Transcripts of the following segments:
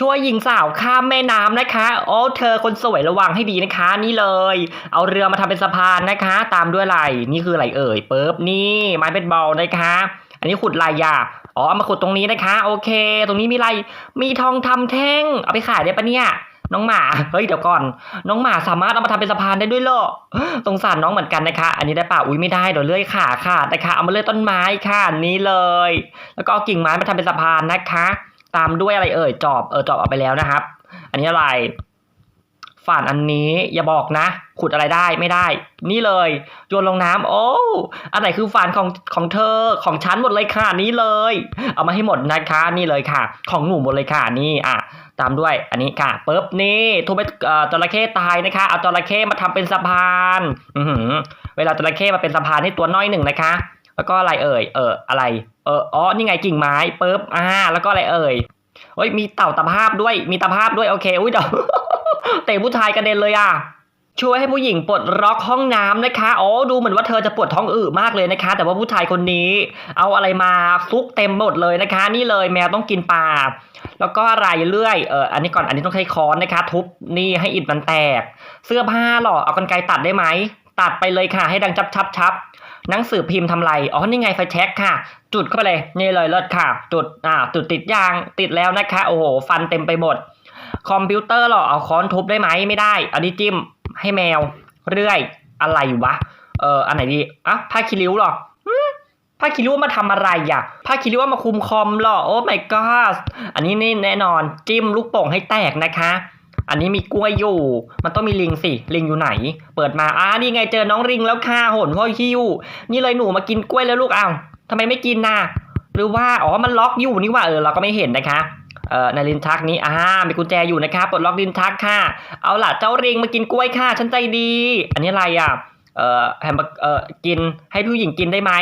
ช่วยหญิงสาวข้ามแม่น้ำนะคะโอ้เธอคนสวยระวังให้ดีนะคะ นี่เลย เอาเรือมาทำเป็นสะพานนะคะ ตามด้วยอะไรนี่คืออะไรเอ่ยเปิบนี่ไม้เป็นบอลนะคะ อันนี้ขุดลายยาอ๋อเอามาขุดตรงนี้นะคะ โอเค ตรงนี้มีอะไรมีทองคำแท่ง เอาไปขายได้ปะเนี่ยน้องหมา เฮ้ยเดี๋ยวก่อน น้องหมาสามารถเอามาทำเป็นสะพานได้ด้วยเหรอสงสารน้องเหมือนกันนะคะ อันนี้ได้ป่ะอุ้ยไม่ได้เดี๋ยวเลื่อยขาขาดนะคะ เอามาเลื่อยต้นไม้ค่ะนี่เลย แล้วก็เอากิ่งไม้มาทำเป็นสะพานนะคะ ตามด้วยอะไรเอ่ยจอบเออจอบเอาไปแล้วนะครับ อันนี้อะไรฝานอันนี้อย่าบอกนะ ขุดอะไรได้ไม่ได้ นี่เลยโยนลงน้ำโอ้อันไหนคือฝานของของเธอของฉันหมดเลยค่ะนี่เลย เอามาให้หมดนะคะนี่เลยค่ะ ของหนูหมดเลยค่ะนี่อะตามด้วยอันนี้ค่ะปุ๊บนี่ทุบไปจระเข้ตายนะคะเอาจระเข้มาทำเป็นสะพานอืเวลาจระเข้มาเป็นสะพานให้ตัวน้อยหนึ่งนะคะ แล้วก็อะไรเอ่ยเอออะไร อออ๋อนี่ไงกิ่งไม้ปุ๊บอ่า แล้วก็อะไรเอ่ยเฮ้ยมีเต่าตะภาพด้วย มีตะภาพด้วยโอเคอุ้ยเดี๋ยวเตะผู้ชายกระเด็นเลยอะช่วยให้ผู้หญิงปลดล็อกห้องน้ำนะคะอ๋อดูเหมือนว่าเธอจะปวดท้องอืดมากเลยนะคะ แต่ว่าผู้ชายคนนี้ เอาอะไรมาซุกเต็มหมดเลยนะคะ นี่เลยแมวต้องกินปลาแล้วก็อะไรเรื่อยเอออันนี้ก่อนอันนี้ต้องใช้ค้อนนะคะ ทุบนี่ให้อิฐมันแตก เสื้อผ้าหรอเอากันไกรตัดได้ไหมตัดไปเลยค่ะ ให้ดังชับชับชับ หนังสือพิมพ์ทำไร อ๋อ นี่ไงไฟแช็กค่ะ จุดเข้าไปเลย นี่เลยเลิศค่ะ จุด อ่า จุดติดยาง ติดแล้วนะคะ โอ้โห ฟันเต็มไปหมด คอมพิวเตอร์หรอ เอาค้อนทุบได้ไหม ไม่ได้ อันนี้จิ้ม ให้แมว เรื่อย อะไรวะ เออ อันไหนดี อะ ผ้าคีริ้วหรอผ้าคีริ้วมาทำอะไรอะผ้าคีริ้วมาคุมคอมหรอ โอ้ my god อันนี้นี่แน่นอนจิ้มลูกโป่งให้แตกนะคะ อันนี้มีกล้วยอยู่ มันต้องมีลิงสิ ลิงอยู่ไหน เปิดมาอ่านี่ไงเจอน้องลิงแล้วค่ะหนพ่อหิ้วนี่เลยหนูมากินกล้วยแล้วลูกอ้าวทำไมไม่กินน่ะ หรือว่า อ๋อ มันล็อกอยู่นี่ว่า เออ เราก็ไม่เห็นนะคะ เอ่อ ในลิ้นชักนี้ อ่า มีกุญแจอยู่นะคะปลดล็อกลิ้นชักค่ะ เอาล่ะ เจ้าลิงมากินกล้วยค่ะ ฉันใจดี อันนี้อะไรอะ เอ่อแฮมเบอร์เอ่อกินให้ผู้หญิงกินได้ไหม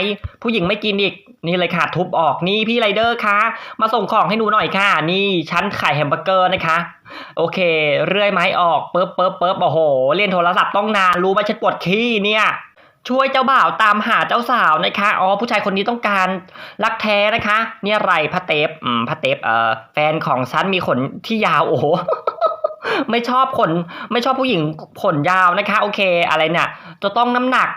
ผู้หญิงไม่กินอีกนี่เลยค่ะทุบออกนี่พี่ไรเดอร์คะมาส่งของให้หนูหน่อยค่ะ นี่ฉันขายแฮมเบอร์เกอร์นะคะ โอเค เรื่อยไม้ออกเปึ๊บปึ๊บปึ๊บโอ้โหเล่นโทรศัพท์ต้องนานรู้ไหมฉันปวดขี้เนี่ยช่วยเจ้าบ่าวตามหาเจ้าสาวนะคะอ๋อผู้ชายคนนี้ต้องการรักแท้นะคะ เนี่ยไรพระเทปอืมพระเทปเอ่อแฟนของฉันมีขนที่ยาวโอ้โห ไม่ชอบขนไม่ชอบผู้หญิงขนยาวนะคะ โอเค อะไรเนี่ย จะต้องน้ำหนัก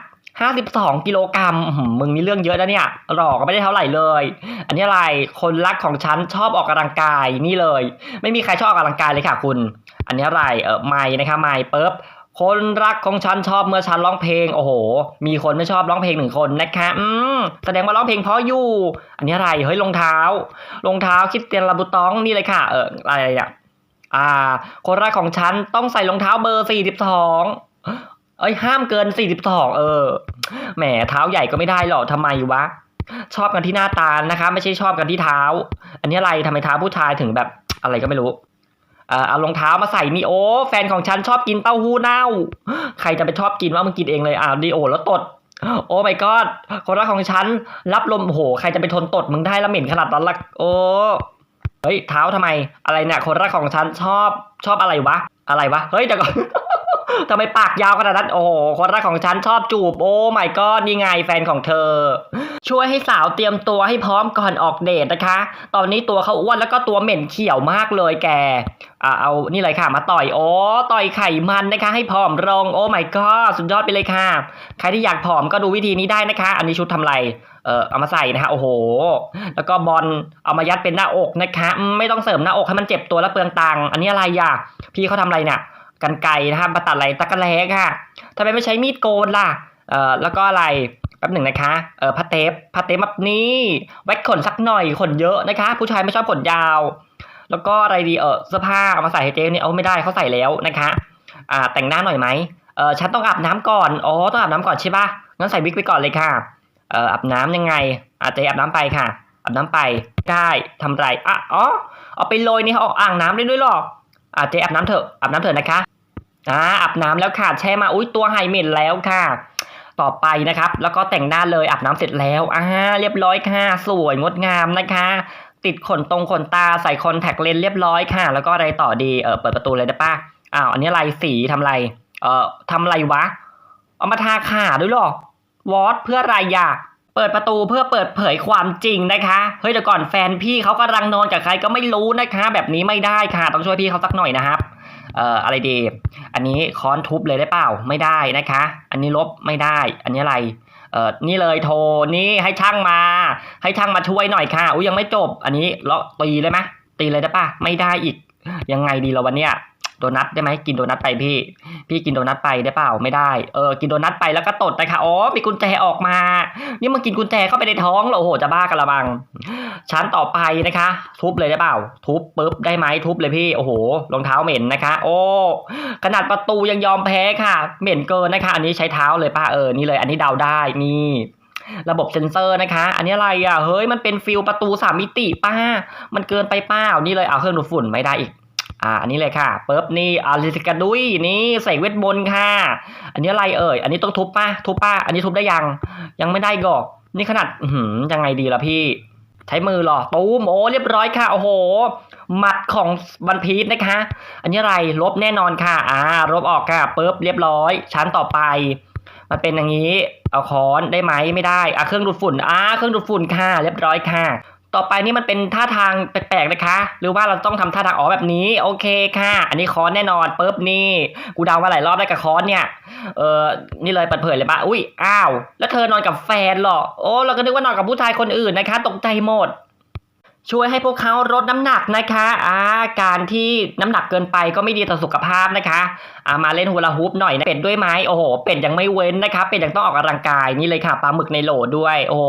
52กิโลกรัมมึงมีเรื่องเยอะนะเนี่ย หลอกก็ไม่ได้เท่าไหร่เลย อันนี้อะไร คนรักของฉันชอบออกกำลังกายนี่เลย ไม่มีใครชอบออกกำลังกายเลยค่ะคุณ อันนี้อะไร เออไม่นะคะไม่ปุ๊บ คนรักของฉันชอบเมื่อฉันร้องเพลง โอ้โห มีคนไม่ชอบร้องเพลงหนึ่งคนนะคะ อืม แสดงว่าร้องเพลงเพราะอยู่ อันนี้อะไร เฮ้ยรองเท้า รองเท้าคิดเตียนลาบูตองนี่เลยค่ะ เอออะไรอะ อ่า คนแรกของฉันต้องใส่รองเท้าเบอร์สี่สิบสองเอ้ยห้ามเกินสี่สิบสองเออ แหมเท้าใหญ่ก็ไม่ได้หรอกทำไมวะ ชอบกันที่หน้าตานะคะ ไม่ใช่ชอบกันที่เท้า อันนี้อะไรทำไมเท้าผู้ชายถึงแบบอะไรก็ไม่รู้เอ่อเอารองเท้ามาใส่นี่โอ้แฟนของฉันชอบกินเต้าหู้เน่า ใครจะไปชอบกินว่ามึงกินเองเลยอ่าดีโอแล้วตด โอ้ my god คนรักของฉันรับลมโห ใครจะไปทนตดมึงได้ละเหม็นขนาดนั้นละโอ้ เฮ้ยเท้าทำไมอะไรเนี่ยคนรักของฉันชอบชอบอะไรวะ อะไรวะเฮ้ยเดี๋ยวก่อนทำไมปากยาวขนาดนั้นโอ้โหคนรักของฉันชอบจูบโอ้ my god นี่ไงแฟนของเธอ ช่วยให้สาวเตรียมตัวให้พร้อมก่อนออกเดทนะคะ ตอนนี้ตัวเขาอ้วนแล้วก็ตัวเหม็นเขียวมากเลยแกอ่าเอานี่เลยค่ะมาต่อยโอ้ต่อยไขมันนะคะ ให้ผอมลงโอ้ my god สุดยอดไปเลยค่ะ ใครที่อยากผอมก็ดูวิธีนี้ได้นะคะ อันนี้ชุดทำไร เออเอามาใส่นะคะโอ้โห แล้วก็บอลเอามายัดเป็นหน้าอกนะคะ ไม่ต้องเสริมหน้าอกให้มันเจ็บตัวแล้วเปลืองตังค์อันนี้อะไรอะพี่เขาทำอะไรเนี่ยกันไกรนะคะมาตัดอะไรตะกะแลค่ะทำไมไม่ใช้มีดโกนล่ะเออแล้วก็อะไรแป๊บหนึ่งนะคะเออพัดเทปพัดเทปแบบนี้แว็กขนสักหน่อยขนเยอะนะคะ ผู้ชายไม่ชอบขนยาว แล้วก็อะไรดีเออเสื้อผ้าเอามาใส่ให้เจ๊เนี่ยเอาไม่ได้เขาใส่แล้วนะคะอ่าแต่งหน้าหน่อยไหมเออฉันต้องอาบน้ำก่อน อ๋อ ต้องอาบน้ำก่อนใช่ปะงั้นใส่วิกไปก่อนเลยค่ะ เอ่ออาบน้ำยังไง อาเจ๊อาบน้ำไปค่ะอาบน้ำไปได้ทำไรอะอ๋อเอาไปโรยนี่เขาออกอ่างน้ำได้ด้วยหรออาเจ๊อาบน้ำเถอะอาบน้ำเถอะนะคะอ่าอาบน้ำแล้วค่ะแช่มาอุ้ยตัวไฮเม็นแล้วค่ะ ต่อไปนะครับ แล้วก็แต่งหน้าเลยอาบน้ำเสร็จแล้วอ่าเรียบร้อยค่ะ สวยงดงามนะคะติดขนตรงขนตาใส่คอนแทคเลนส์เรียบร้อยค่ะ แล้วก็อะไรต่อดีเออเปิดประตูเลยได้ปะอ้าวอันนี้อะไรสีทำอะไร เอ่อทำอะไรวะ เอามาทาขาด้วยหรอ วอตเพื่ออะไรอยากเปิดประตูเพื่อเปิดเผยความจริงนะคะ เฮ้ยเดี๋ยวก่อนแฟนพี่เขากำลังนอนกับใครก็ไม่รู้นะคะ แบบนี้ไม่ได้ค่ะ ต้องช่วยพี่เขาสักหน่อยนะครับ เอ่ออะไรดี อันนี้ค้อนทุบเลยได้เปล่า ไม่ได้นะคะ อันนี้ลบไม่ได้ อันนี้อะไร เอ่อ นี่เลยโทร นี่ให้ช่างมา ให้ช่างมาช่วยหน่อยค่ะ อุ้ยยังไม่จบ อันนี้เลาะตีเลยไหมตีเลยได้ปะไม่ได้อีก ยังไงดีเราวันเนี้ย โดนัทได้ไหมกินโดนัทไปพี่ พี่กินโดนัทไปได้เปล่าไม่ได้เออกินโดนัทไปแล้วก็ตดนะคะอ๋อมีกุญแจออกมา นี่มันกินกุญแจเข้าไปในท้องเหรอโอ้โหจะบ้ากันละบัง ชั้นต่อไปนะคะ ทุบเลยได้เปล่า ทุบปุ๊บได้ไหมทุบเลยพี่โอ้โหรองเท้าเหม็นนะคะ โอ้ขนาดประตูยังยอมแพ้ค่ะ เหม็นเกินนะคะ อันนี้ใช้เท้าเลยป้าเออนี่เลย อันนี้เดาได้นี่ระบบเซ็นเซอร์นะคะ อันนี้อะไรอะ เฮ้ย มันเป็นฟิลประตูสามมิติป้า มันเกินไปเปล่านี่เลย เอาเครื่องดูดฝุ่นไม่ได้อีก อ่าอันนี้เลยค่ะปุ๊บนี่อาริสกาดุยนี่ใส่เวทมนต์ค่ะ อันนี้อะไรเอ่ย อันนี้ต้องทุบป้าทุบป้าอันนี้ทุบได้ยัง ยังไม่ได้กอกนี่ขนาดหือยังไงดีล่ะพี่ ใช้มือหรอตูมโอ้เรียบร้อยค่ะโอ้โหหมัดของวันพีชนะคะ อันนี้อะไรลบแน่นอนค่ะอ่าลบออกค่ะปุ๊บเรียบร้อย ชั้นต่อไป มันเป็นอย่างนี้เอาค้อนได้ไหมไม่ได้อะเครื่องดูดฝุ่นอ่าเครื่องดูดฝุ่นค่ะ เรียบร้อยค่ะ ต่อไปนี่มันเป็นท่าทางแปลกๆนะคะ หรือว่าเราต้องทำท่าทางอ๋อแบบนี้ โอเคค่ะ อันนี้ค้อนแน่นอนปุ๊บนี่ กูเดามาหลายรอบได้กับค้อนเนี่ย เออนี่เลยเปิดเผยเลยปะอุ้ยอ้าว แล้วเธอนอนกับแฟนเหรอ โอ้เราก็นึกว่านอนกับผู้ชายคนอื่นนะคะ ตกใจหมด ช่วยให้พวกเขาลดน้ำหนักนะคะอ่าการที่น้ำหนักเกินไปก็ไม่ดีต่อสุขภาพนะคะอ่ามาเล่นฮูลาฮูปหน่อยนะเป็ดด้วยไหมโอ้โหเป็ดยังไม่เว้นนะคะเป็ดยังต้องออกกำลังกายนี่เลยค่ะปลาหมึกในโหลด้วย โอ้โห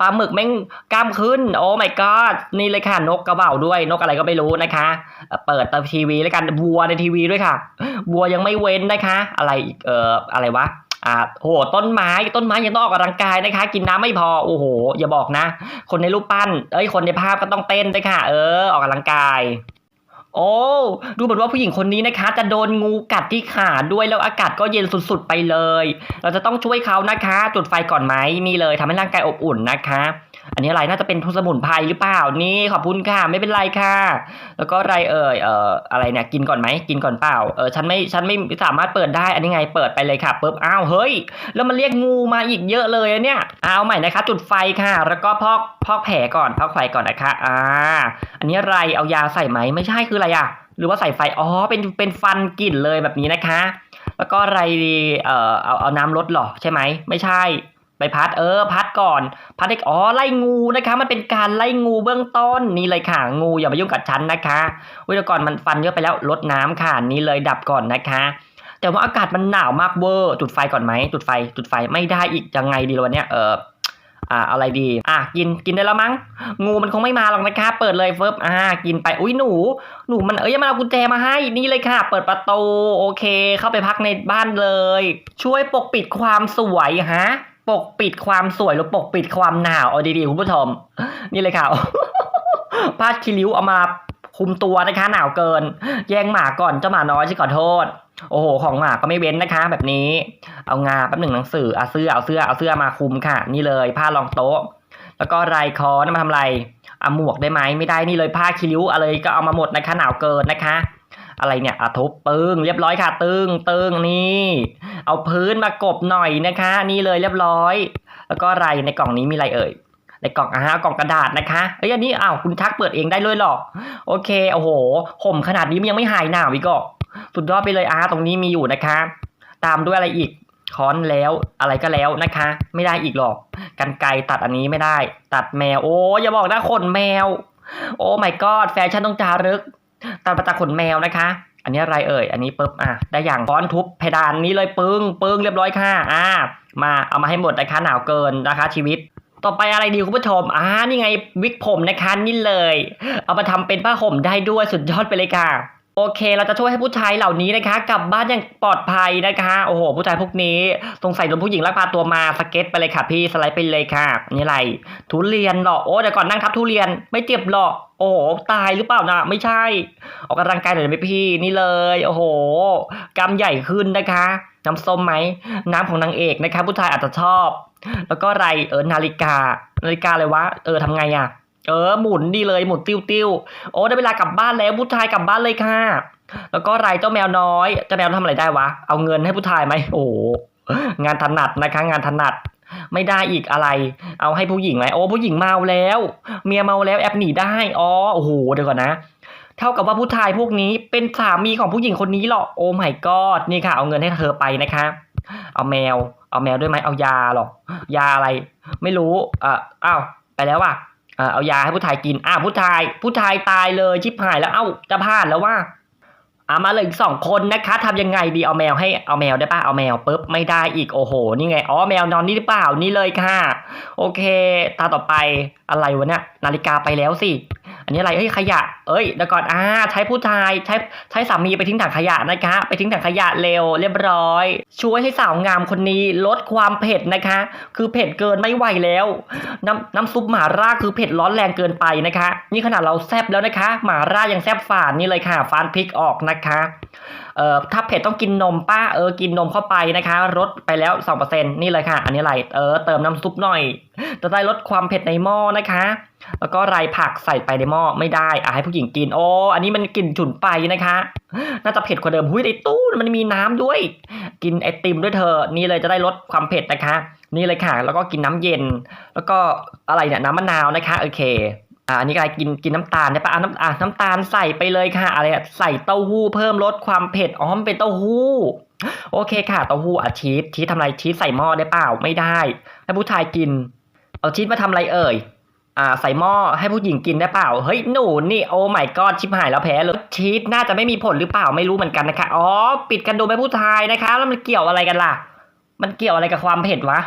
ปลาหมึกแม่งกล้ามขึ้น โอ้ my god นี่เลยค่ะนกกระเบ่าด้วย นกอะไรก็ไม่รู้นะคะเอ่อเปิดทีวีแล้วกันวัวในทีวีด้วยค่ะวัวยังไม่เว้นนะคะ อะไรอีกเอ่ออะไรวะ อ่าโหต้นไม้ต้นไม้ยังต้องออกกำลังกายนะคะ กินน้ำไม่พอโอ้โห อย่าบอกนะ คนในรูปปั้น เอ้ยคนในภาพก็ต้องเต้นด้วยค่ะ เออ ออกกำลังกาย โอ้ดูเหมือนว่าผู้หญิงคนนี้นะคะ จะโดนงูกัดที่ขาด้วยแล้วอากาศก็เย็นสุดๆไปเลย เราจะต้องช่วยเขานะคะ จุดไฟก่อนไหมนี่เลยทำให้ร่างกายอบอุ่นนะคะ อันนี้อะไรน่าจะเป็นทุสมุนไพรหรือเปล่านี่ขอบคุณค่ะไม่เป็นไรค่ะ แล้วก็อะไรเอ่ยเอ่ออะไรเนี่ยกินก่อนไหมกินก่อนเปล่าเออฉันไม่ฉันไม่สามารถเปิดได้อันนี้ไงเปิดไปเลยค่ะปุ๊บอ้าวเฮ้ย แล้วมันเรียกงูมาอีกเยอะเลยเนี่ยเอาใหม่นะคะ จุดไฟค่ะ แล้วก็พอกพอกแผลก่อนพอกไฟก่อนนะคะอ่าอันนี้อะไรเอายาใส่ไหมไม่ใช่คืออะไรอะหรือว่าใส่ไฟอ๋อเป็นเป็นฟันกลิ่นเลยแบบนี้นะคะ แล้วก็อะไรดีเอ่อเอาเอาน้ำลดหรอใช่ไหมไม่ใช่ ไปพัดเออ พัดก่อนพัดเด็กอ๋อไล่งูนะคะ มันเป็นการไล่งูเบื้องต้นนี่เลยค่ะ งูอย่ามายุ่งกับฉันนะคะวิธีก่อนมันฟันเยอะไปแล้วลดน้ำค่ะนี่เลยดับก่อนนะคะ แต่ว่าอากาศมันหนาวมากเวอร์จุดไฟก่อนไหมจุดไฟ จุดไฟไม่ได้อีกยังไงดีวันเนี้ยเอออ่าอะไรดี อะกินกินได้แล้วมั้ง งูมันคงไม่มาหรอกนะคะ เปิดเลยเฟิบอ่า กินไปอุ้ยหนู หนูมันเอ้ยมันเอากุญแจมาให้นี่เลยค่ะ เปิดประตูโอเค เข้าไปพักในบ้านเลย ช่วยปกปิดความสวยฮะ ปกปิดความสวยหรือปกปิดความหนาวเอาดีๆคุณผู้ชมนี่เลยค่ะผ้าคีริ้วเอามาคุมตัวนะคะ หนาวเกิน แย่งหมาก่อนเจ้าหมาน้อยฉันขอโทษ โอ้โห ของหมาก็ไม่เว้นนะคะ แบบนี้ เอางาแป๊บหนึ่งหนังสือเอาเสื้อเอาเสื้อเอาเสื้อมาคุมค่ะ นี่เลย ผ้ารองโต๊ะ แล้วก็ไรคอนะมาทำอะไรเอาหมวกได้ไหมไม่ได้นี่เลยผ้าคีริ้วอะไรก็เอามาหมดนะคะ หนาวเกินนะคะ อะไรเนี่ยอทุบปึ้งเรียบร้อยค่ะ ตึงตึงนี่ เอาพื้นมากบหน่อยนะคะ นี่เลยเรียบร้อย แล้วก็อะไรในกล่องนี้มีอะไรเอ่ยในกล่องอ่ากล่องกระดาษนะคะเอ้ยอันนี้อ้าวคุณทักเปิดเองได้เลยหรอโอเคโอ้โหห่มขนาดนี้มันยังไม่หายหนาวอีกก็สุดยอดไปเลยอาตรงนี้มีอยู่นะคะ ตามด้วยอะไรอีกค้อนแล้วอะไรก็แล้วนะคะ ไม่ได้อีกหรอกกันไกตัดอันนี้ไม่ได้ ตัดแมว โอ้อย่าบอกนะขนแมว โอ้ my god แฟชั่นต้องจารึกตัดมาจาขนแมวนะคะ อันนี้อะไรเอ่ย อันนี้ปุ๊บอะได้อย่างค้อนทุบเพดานนี้เลยปึ้งปึ้งเรียบร้อยค่ะอ่ามาเอามาให้หมดนะคะหนาวเกินนะคะชีวิตต่อไปอะไรดีคุณผู้ชม อ่า นี่ไงวิกผมนะคะนี่เลย เอามาทำเป็นผ้าห่มได้ด้วยสุดยอดไปเลยค่ะ โอเค เราจะช่วยให้ผู้ชายเหล่านี้นะคะ กลับบ้านอย่างปลอดภัยนะคะโอ้โห ผู้ชายพวกนี้สงสัยโดนผู้หญิงลักพาตัวมาสเก็ตไปเลยค่ะพี่สไลด์ไปเลยค่ะนี่อะไร ทุเรียนเหรอโอ้เดี๋ยวก่อนนั่งทับทุเรียนไม่เจ็บหรอกโอ้โหตายหรือเปล่านะไม่ใช่ ออกกำลังกายหน่อยไหมพี่นี่เลย โอ้โหกำใหญ่ขึ้นนะคะ น้ำส้มไหมน้ำของนางเอกนะคะ ผู้ชายอาจจะชอบ แล้วก็อะไรเออนาฬิกา นาฬิกาอะไรวะเออทำไงอะ เออหมุนดีเลยหมุนติ้วติ้วๆโอ้ได้เวลากลับบ้านแล้วผู้ชายกลับบ้านเลยค่ะ แล้วก็ไรเจ้าแมวน้อยเจ้าแมวทำอะไรได้วะเอาเงินให้ผู้ชายไหมโอ้งานถนัดนะคะ งานถนัดไม่ได้อีกอะไร เอาให้ผู้หญิงไหมโอ้ผู้หญิงเมาแล้ว เมียเมาแล้วแอบหนีได้อ๋อโอ้โหเดี๋ยวก่อนนะ เท่ากับว่าผู้ชายพวกนี้เป็นสามีของผู้หญิงคนนี้หรอโอ้ my god นี่ค่ะ เอาเงินให้เธอไปนะคะ เอาแมว เอาแมวด้วยไหมเอายาหรอยาอะไร ไม่รู้อ่าอ้าวไปแล้วว่ะ เอายาให้ผู้ชายกินอ้าวผู้ชาย ผู้ชายตายเลยชิบหายแล้วเอ้าจะพลาดแล้วว่าอ่ามาเลยอีกสองคนนะคะทำยังไงดีเอาแมวให้เอาแมวได้ป่ะเอาแมวปุ๊บไม่ได้อีกโอ้โหนี่ไงอ๋อแมวนอนนี่หรือเปล่านี่เลยค่ะ โอเค ตาต่อไปอะไรวะเนี่ยนาฬิกาไปแล้วสิ อันนี้อะไรเอ้ยขยะ เอ้ยเดี๋ยวก่อนอ่าใช้ผู้ชายใช้ใช้สามีไปทิ้งถังขยะนะคะ ไปทิ้งถังขยะเร็วเรียบร้อย ช่วยให้สาวงามคนนี้ลดความเผ็ดนะคะ คือเผ็ดเกินไม่ไหวแล้ว น้ำน้ำซุปหมาล่าคือเผ็ดร้อนแรงเกินไปนะคะ นี่ขนาดเราแซบแล้วนะคะ หมาล่ายังแซบฝานนี่เลยค่ะฟานพริกออกนะคะ เอ่อถ้าเผ็ดต้องกินนมป้าเออกินนมเข้าไปนะคะลดไปแล้ว 2%นี่เลยค่ะ อันนี้อะไรเออเติมน้ำซุปหน่อย จะได้ลดความเผ็ดในหม้อนะคะ แล้วก็ไรผักใส่ไปในหม้อไม่ได้อะให้ผู้หญิงกินโอ้อันนี้มันกลิ่นฉุนไปนะคะ น่าจะเผ็ดกว่าเดิมหุ้ยในตู้มันมีน้ำด้วย กินไอติมด้วยเธอนี่เลยจะได้ลดความเผ็ดนะคะ นี่เลยค่ะ แล้วก็กินน้ำเย็น แล้วก็อะไรเนี่ยน้ำมะนาวนะคะโอเค อ่าอันนี้อะไรกินกินน้ำตาลได้ปะอะน้ำอะน้ำตาลใส่ไปเลยค่ะ อะไรอะใส่เต้าหู้เพิ่มลดความเผ็ดอ๋อมันเป็นเต้าหู้ โอเคค่ะเต้าหู้อะชีสชีสทำไรชีสใส่หม้อได้เปล่าไม่ได้ให้ผู้ชายกิน เอาชีสมาทำไรเอ่ยอ่าใส่หม้อให้ผู้หญิงกินได้เปล่า เฮ้ยหนูนี่โอ้ my god ชิบหายแล้วแพ้เลยชีสน่าจะไม่มีผลหรือเปล่าไม่รู้เหมือนกันนะคะอ๋อปิดกันดูไปผู้ชายนะคะ แล้วมันเกี่ยวอะไรกันล่ะ มันเกี่ยวอะไรกับความเผ็ดวะ